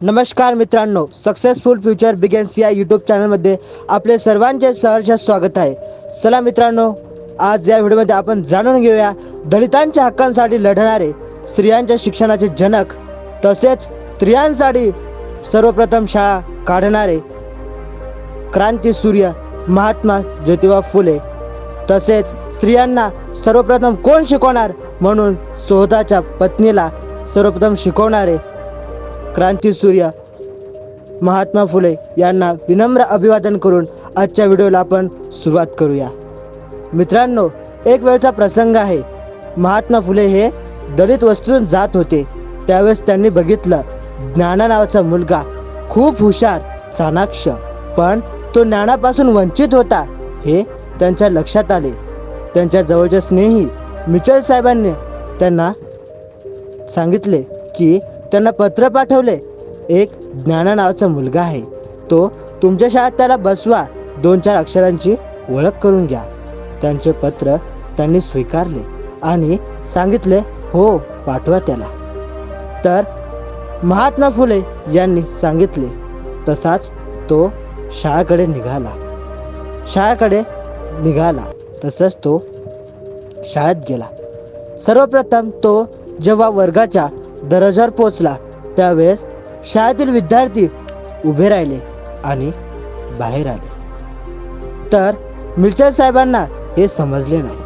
नमस्कार मित्रांनो successful future begins या यूट्यूब चॅनलमध्ये आपले सर्वांचे सहर्ष स्वागत आहे. चला मित्रांनो आज या व्हिडिओमध्ये आपण जाणून घेऊया दलितांच्या हक्कांसाठी लढणारे स्त्रियांच्या शिक्षणाचे जनक तसेच स्त्रियांसाठी सर्वप्रथम शाळा काढणारे क्रांती सूर्य महात्मा ज्योतिबा फुले तसेच स्त्रियांना सर्वप्रथम कोण शिकवणार? म्हणून स्वतःच्या पत्नीला सर्वप्रथम शिकवणारे क्रांती सूर्य महात्मा फुले यांना विनम्र अभिवादन करून आजच्या व्हिडिओला आपण सुरुवात करूया. मित्रांनो एक वेळचा प्रसंग आहे. महात्मा फुले हे दलित वस्तूतून जात होते. त्यावेळेस त्यांनी बघितलं ज्ञाना नावाचा मुलगा खूप हुशार चाणाक्ष पण तो ज्ञानापासून वंचित होता हे त्यांच्या लक्षात आले. त्यांच्या जवळच्या स्नेही मिचल साहेबांनी त्यांना सांगितले की त्यांना पत्र पाठवले. एक ज्ञाना नावाचा मुलगा आहे. तो तुमच्या शाळेत त्याला बसवा दोन चार अक्षरांची ओळख करून घ्या. त्यांचे पत्र त्यांनी स्वीकारले आणि सांगितले हो पाठवा त्याला. तर महात्मा फुले यांनी सांगितले तसाच तो शाळेकडे निघाला. शाळेकडे निघाला तसंच तो शाळेत गेला. सर्वप्रथम तो जेव्हा वर्गाच्या दरजावर पोचला त्यावेळेस शाळेतील विद्यार्थी उभे राहिले आणि बाहेर आले. तर मिलचंद साहेबांना हे समजले नाही.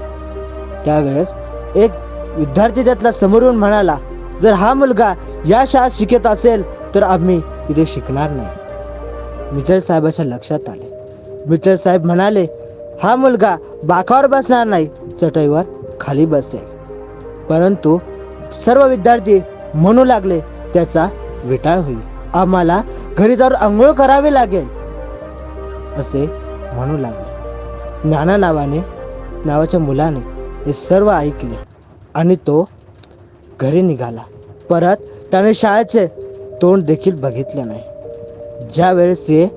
त्यावेळेस एक विद्यार्थी त्यातला समोरून म्हणाला जर हा मुलगा या शाळेत शिकत असेल तर आम्ही इथे शिकणार नाही. मिचल साहेबाच्या लक्षात आले. मिचल साहेब म्हणाले हा मुलगा बाकावर बसणार नाही चटईवर खाली बसेल. परंतु सर्व विद्यार्थी म्हणू लागले त्याचा विटाळ होईल. आम्हाला घरी जाऊन आंघोळ करावी लागेल असे म्हणू लागले. नाना नावाने नावाच्या मुलाने हे सर्व ऐकले आणि तो घरी निघाला. परत त्याने शाळेचे तोंड देखील बघितले नाही. ज्यावेळेस हे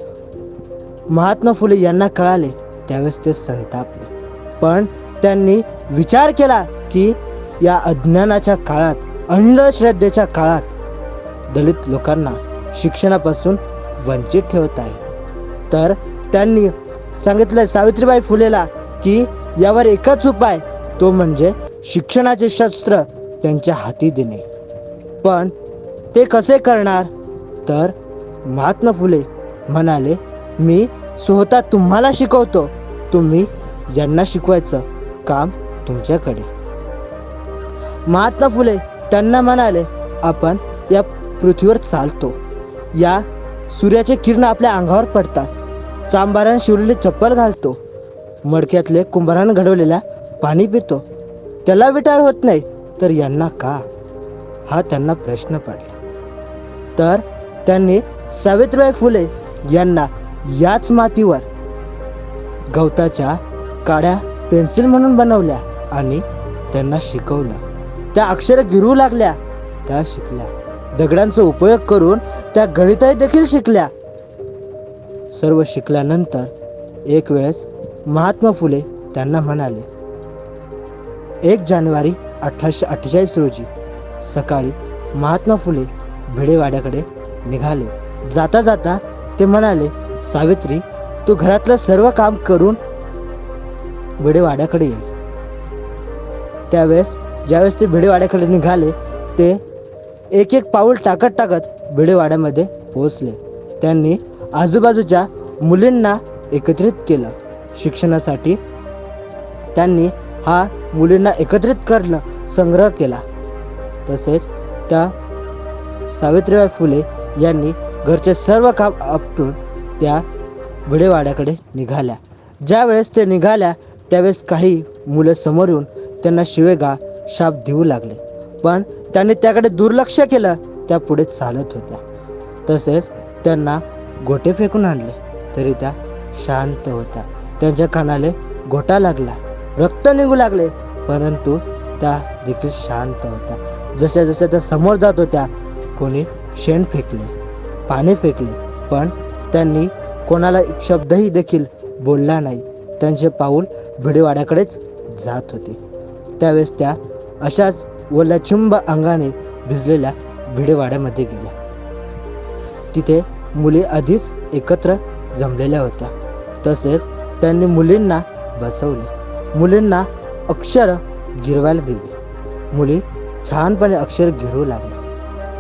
महात्मा फुले यांना कळाले त्यावेळेस ते संतापले. पण त्यांनी विचार केला की या अज्ञानाच्या काळात अंधश्रद्धेच्या काळात दलित लोकांना शिक्षणापासून वंचित ठेवत आहे. तर त्यांनी सांगितलं सावित्रीबाई फुलेला की यावर एकच उपाय तो म्हणजे शिक्षणाचे शस्त्र त्यांच्या हाती देणे. पण ते कसे करणार? तर महात्मा फुले म्हणाले मी स्वतः तुम्हाला शिकवतो. तुम्ही यांना शिकवायचं काम तुमच्याकडे. महात्मा फुले त्यांना म्हणाले आपण या पृथ्वीवर चालतो. या सूर्याचे किरण आपल्या अंगावर पडतात. चांबारान शिवलेली चप्पल घालतो. मडक्यातले कुंभारान घडवलेल्या पाणी पितो. त्याला विटाळ होत नाही तर यांना का? हा त्यांना प्रश्न पडला. तर त्यांनी सावित्रीबाई फुले यांना याच मातीवर गवताच्या काड्या पेन्सिल म्हणून बनवल्या आणि त्यांना शिकवलं. त्या अक्षर गिरू लागल्या. त्या शिकल्या. दगडांचा उपयोग करून त्या गणितही देखील शिकल्या. सर्व शिकल्यानंतर एक वेळेस महात्मा फुले त्यांना म्हणाले एक जानेवारी अठराशे अठ्ठेचाळीस रोजी सकाळी महात्मा फुले भिडेवाड्याकडे निघाले. जाता जाता ते म्हणाले सावित्री तू घरातलं सर्व काम करून भिडेवाड्याकडे ये. त्यावेळेस ज्यावेळेस ते भिडेवाड्याकडे निघाले ते एक एक पाऊल टाकत टाकत भिडेवाड्यामध्ये पोहोचले. त्यांनी आजूबाजूच्या मुलींना एकत्रित केलं. शिक्षणासाठी त्यांनी हा मुलींना एकत्रित करणं संग्रह केला. तसेच त्या सावित्रीबाई फुले यांनी घरचे सर्व काम आपटून त्या भिडेवाड्याकडे निघाल्या. ज्यावेळेस ते निघाल्या त्यावेळेस काही मुलं समोर येऊन त्यांना शिवेगा शाप देऊ लागले. पण त्यांनी त्याकडे दुर्लक्ष केलं त्या पुढे चालत होत्या. तसेच त्यांना गोटे फेकून आणले तरी त्या शांत होत्या. त्यांच्या कानाले गोटा लागला रक्त निघू लागले परंतु त्या देखील शांत होत्या. जशा जशा त्या समोर जात होत्या कोणी शेण फेकले पाणी फेकले पण त्यांनी कोणाला एक शब्दही देखील बोलला नाही. त्यांचे पाऊल भिडेवाड्याकडेच जात होते. त्यावेळेस त्या अशाच ओल्याचिंब अंगाने भिजलेल्या भिडेवाड्यामध्ये गेल्या. तिथे मुली आधीच एकत्र जमलेल्या होत्या. तसेच त्यांनी मुलींना बसवले. मुलींना अक्षर गिरवायला दिली. मुली छानपणे अक्षर गिरवू लागले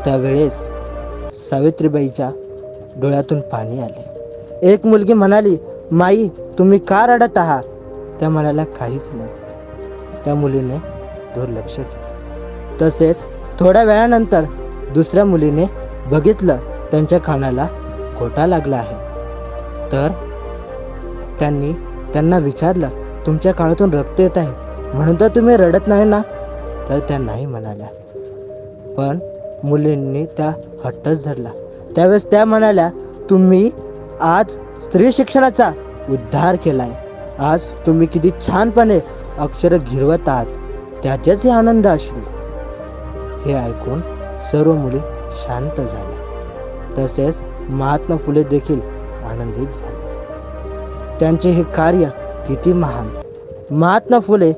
त्यावेळेस सावित्रीबाईच्या डोळ्यातून पाणी आले. एक मुलगी म्हणाली माई तुम्ही का रडत आहात? त्या म्हणाल्या काहीच नाही. त्या मुलीने दुर्लक्ष केलं तसेच थोड्या वेळानंतर दुसऱ्या मुलीने बघितलं त्यांच्या कानाला खोटा लागला आहे. तर त्यांनी त्यांना विचारलं तुमच्या कानातून रक्त येत आहे म्हणून तर तुम्ही रडत नाही ना? तर त्या नाही म्हणाल्या. पण मुलींनी त्या हट्टच धरला. त्यावेळेस त्या म्हणाल्या तुम्ही आज स्त्री शिक्षणाचा उद्धार केलाय. आज तुम्ही किती छानपणे अक्षर गिरवत आहात. त्याचेच हे आनंद अश्रू हे ऐकून सर्व मुली शांत झाल्या. तसेच महात्मा फुले देखील आनंदित झाले. त्यांचे हे कार्य किती महान. महात्मा फुले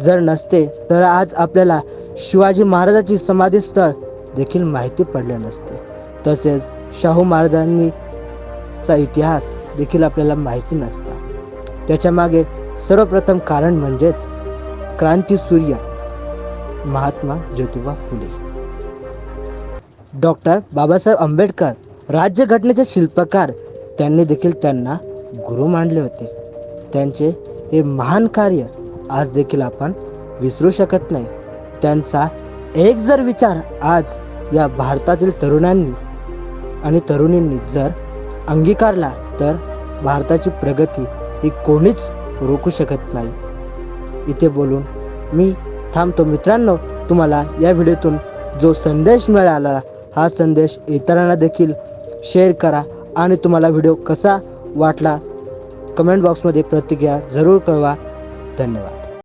जर नसते तर आज आपल्याला शिवाजी महाराजांची समाधी स्थळ देखील माहिती पडले नसते. तसेच शाहू महाराजांनी चा इतिहास देखील आपल्याला माहिती नसता. त्याच्यामागे सर्वप्रथम कारण म्हणजेच क्रांती सूर्य महात्मा ज्योतिबा फुले. डॉक्टर बाबासाहेब आंबेडकर राज्यघटनेचे शिल्पकार त्यांनी देखील त्यांना गुरु मानले होते. त्यांचे हे महान कार्य आज देखील आपण विसरू शकत नाही. त्यांचा एक जर विचार आज या भारतातील तरुणांनी आणि तरुणींनी जर अंगीकारला तर भारताची प्रगती ही कोणीच रोखू शकत नाही. इथे बोलून मी थांबतो. मित्रांनो तुम्हाला या व्हिडिओतून जो संदेश मिळाला हा संदेश इतरांना देखील शेअर करा आणि तुम्हाला व्हिडिओ कसा वाटला कमेंट बॉक्समध्ये प्रतिक्रिया जरूर कळवा. धन्यवाद.